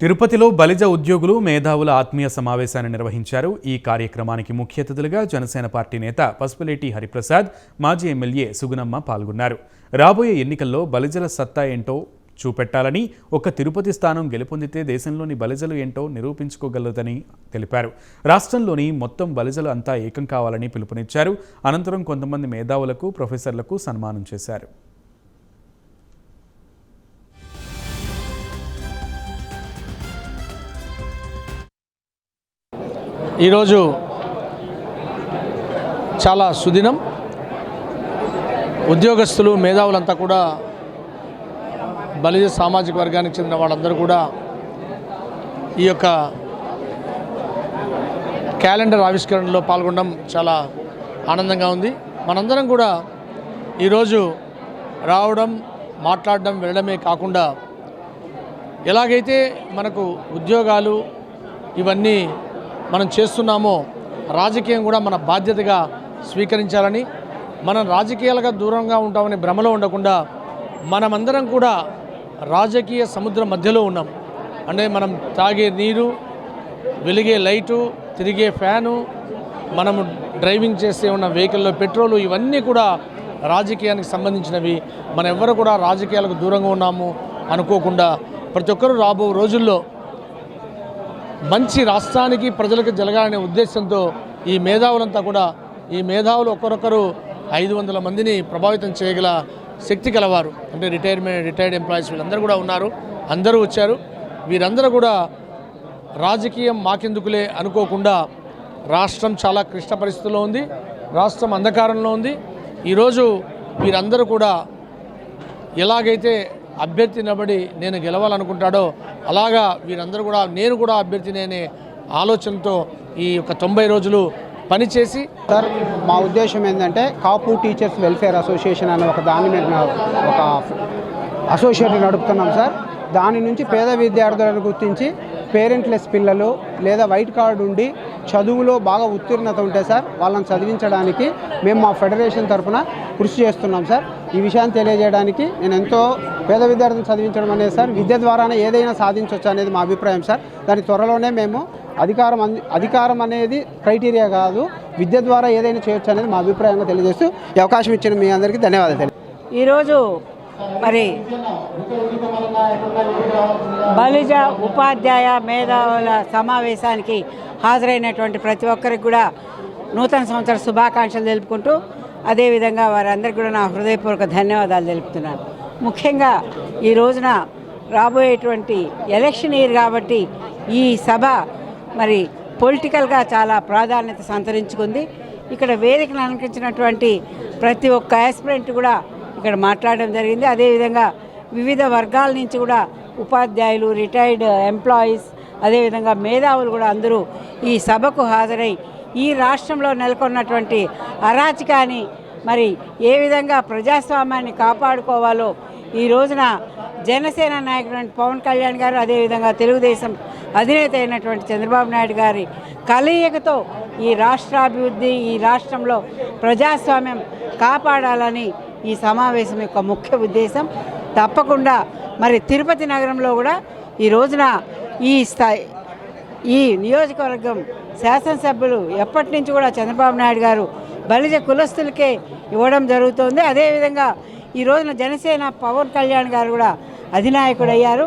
తిరుపతిలో బలిజ ఉద్యోగులు మేధావుల ఆత్మీయ సమావేశాన్ని నిర్వహించారు. ఈ కార్యక్రమానికి ముఖ్య అతిథులుగా జనసేన పార్టీ నేత పసుపులేటి హరిప్రసాద్ మాజీ ఎమ్మెల్యే సుగుణమ్మ పాల్గొన్నారు. రాబోయే ఎన్నికల్లో బలిజల సత్తా ఏంటో చూపెట్టాలని ఒక తిరుపతి స్థానం గెలుపొందితే దేశంలోని బలిజలు ఏంటో నిరూపించుకోగలదని తెలిపారు. రాష్ట్రంలోని మొత్తం బలిజలు అంతా ఏకం కావాలని పిలుపునిచ్చారు. అనంతరం కొంతమంది మేధావులకు ప్రొఫెసర్లకు సన్మానం చేశారు. ఈరోజు చాలా సుదినం. ఉద్యోగస్తులు మేధావులంతా కూడా బలిజ సామాజిక వర్గానికి చెందిన వాళ్ళందరూ కూడా ఈ యొక్క క్యాలెండర్ ఆవిష్కరణలో పాల్గొనడం చాలా ఆనందంగా ఉంది. మనందరం కూడా ఈరోజు రావడం మాట్లాడడం వెళ్ళడమే కాకుండా ఎలాగైతే మనకు ఉద్యోగాలు ఇవన్నీ మనం చేస్తున్నామో రాజకీయం కూడా మన బాధ్యతగా స్వీకరించాలని మనం రాజకీయాలుగా దూరంగా ఉంటామని భ్రమలో ఉండకుండా మనమందరం కూడా రాజకీయ సముద్రం మధ్యలో ఉన్నాం. అంటే మనం తాగే నీరు వెలిగే లైటు తిరిగే ఫ్యాను మనము డ్రైవింగ్ చేసే ఉన్న వెహికల్లో పెట్రోలు ఇవన్నీ కూడా రాజకీయానికి సంబంధించినవి. మనం ఎవ్వరు కూడా రాజకీయాలకు దూరంగా ఉన్నాము అనుకోకుండా ప్రతి ఒక్కరూ రాబో రోజుల్లో మంచి రాష్ట్రానికి ప్రజలకు జరగాలనే ఉద్దేశంతో ఈ మేధావులంతా కూడా ఈ మేధావులు ఒకరొకరు ఐదు వందల మందిని ప్రభావితం చేయగల శక్తి కలవారు అంటే రిటైర్మెంట్ రిటైర్డ్ ఎంప్లాయీస్ వీళ్ళందరూ కూడా ఉన్నారు. అందరూ వచ్చారు. వీరందరూ కూడా రాజకీయం మాకెందుకులే అనుకోకుండా రాష్ట్రం చాలా క్లిష్ట పరిస్థితుల్లో ఉంది. రాష్ట్రం అంధకారంలో ఉంది. ఈరోజు వీరందరూ కూడా ఎలాగైతే అభ్యర్థి నిలబడి నేను గెలవాలనుకుంటాడో అలాగా వీరందరూ కూడా నేను కూడా అభ్యర్థిని అనే ఆలోచనతో ఈ యొక్క తొంభై రోజులు పనిచేసి సార్ మా ఉద్దేశం ఏంటంటే కాపు టీచర్స్ వెల్ఫేర్ అసోసియేషన్ అనే ఒక దాని మీద ఒక అసోసియేషన్ నడుపుతున్నాం సార్. దాని నుంచి పేద విద్యార్థులను గుర్తించి పేరెంట్లెస్ పిల్లలు లేదా వైట్ కార్డు ఉండి చదువులో బాగా ఉత్తీర్ణత ఉంటే సార్ వాళ్ళని చదివించడానికి మేము మా ఫెడరేషన్ తరఫున కృషి చేస్తున్నాం సార్. ఈ విషయాన్ని తెలియజేయడానికి నేను ఎంతో పేద విద్యార్థులను చదివించడం అనేది సార్ విద్య ద్వారానే ఏదైనా సాధించవచ్చు అనేది మా అభిప్రాయం సార్. దాని త్వరలోనే మేము అధికారం అంది అధికారం అనేది క్రైటీరియా కాదు విద్య ద్వారా ఏదైనా చేయొచ్చు అనేది మా అభిప్రాయంగా తెలియజేస్తూ ఈ అవకాశం ఇచ్చిన మీ అందరికీ ధన్యవాదాలు ఈరోజు మరి బలిజ ఉపాధ్యాయ మేధావుల సమావేశానికి హాజరైనటువంటి ప్రతి ఒక్కరికి కూడా నూతన సంవత్సర శుభాకాంక్షలు తెలుపుకుంటూ అదేవిధంగా వారందరికీ కూడా నా హృదయపూర్వక ధన్యవాదాలు తెలుపుతున్నాను. ముఖ్యంగా ఈ రోజున రాబోయేటువంటి ఎలక్షన్ ఇయర్ కాబట్టి ఈ సభ మరి పొలిటికల్గా చాలా ప్రాధాన్యత సంతరించుకుంది. ఇక్కడ వేదికను అలంకరించినటువంటి ప్రతి ఒక్క ఆస్పిరెంట్ కూడా ఇక్కడ మాట్లాడడం జరిగింది. అదేవిధంగా వివిధ వర్గాల నుంచి కూడా ఉపాధ్యాయులు రిటైర్డ్ ఎంప్లాయీస్ అదేవిధంగా మేధావులు కూడా అందరూ ఈ సభకు హాజరై ఈ రాష్ట్రంలో నెలకొన్నటువంటి అరాచకాన్ని మరి ఏ విధంగా ప్రజాస్వామ్యాన్ని కాపాడుకోవాలో ఈ రోజున జనసేన నాయకుడు పవన్ కళ్యాణ్ గారు అదేవిధంగా తెలుగుదేశం అధినేత అయినటువంటి చంద్రబాబు నాయుడు గారి కలయికతో ఈ రాష్ట్రాభివృద్ధి ఈ రాష్ట్రంలో ప్రజాస్వామ్యం కాపాడాలని ఈ సమావేశం యొక్క ముఖ్య ఉద్దేశం. తప్పకుండా మరి తిరుపతి నగరంలో కూడా ఈ రోజున ఈ స్థాయి ఈ నియోజకవర్గం శాసనసభ్యులు ఎప్పటి నుంచి కూడా చంద్రబాబు నాయుడు గారు బలిజ కులస్తులకే ఇవ్వడం జరుగుతోంది. అదేవిధంగా ఈ రోజున జనసేన పవన్ కళ్యాణ్ గారు కూడా అధినాయకుడు అయ్యారు